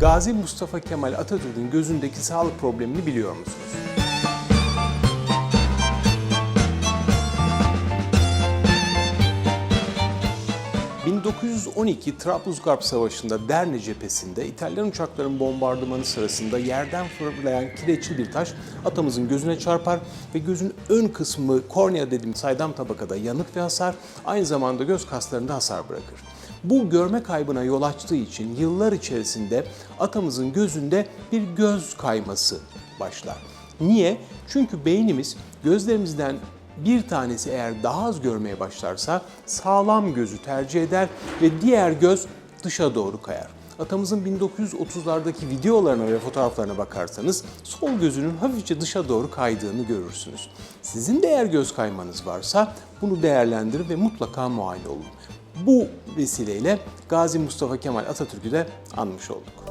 Gazi Mustafa Kemal Atatürk'ün gözündeki sağlık problemini biliyor musunuz? 1912 Trablusgarp Savaşı'nda Derne cephesinde İtalyan uçakların bombardımanı sırasında yerden fırlayan kireçli bir taş atamızın gözüne çarpar ve gözün ön kısmı kornea dediğim saydam tabakada yanık ve hasar, aynı zamanda göz kaslarında hasar bırakır. Bu görme kaybına yol açtığı için yıllar içerisinde atamızın gözünde bir göz kayması başlar. Niye? Çünkü beynimiz gözlerimizden bir tanesi eğer daha az görmeye başlarsa sağlam gözü tercih eder ve diğer göz dışa doğru kayar. Atamızın 1930'lardaki videolarına ve fotoğraflarına bakarsanız sol gözünün hafifçe dışa doğru kaydığını görürsünüz. Sizin de eğer göz kaymanız varsa bunu değerlendirin ve mutlaka muayene olun. Bu vesileyle Gazi Mustafa Kemal Atatürk'ü de anmış olduk.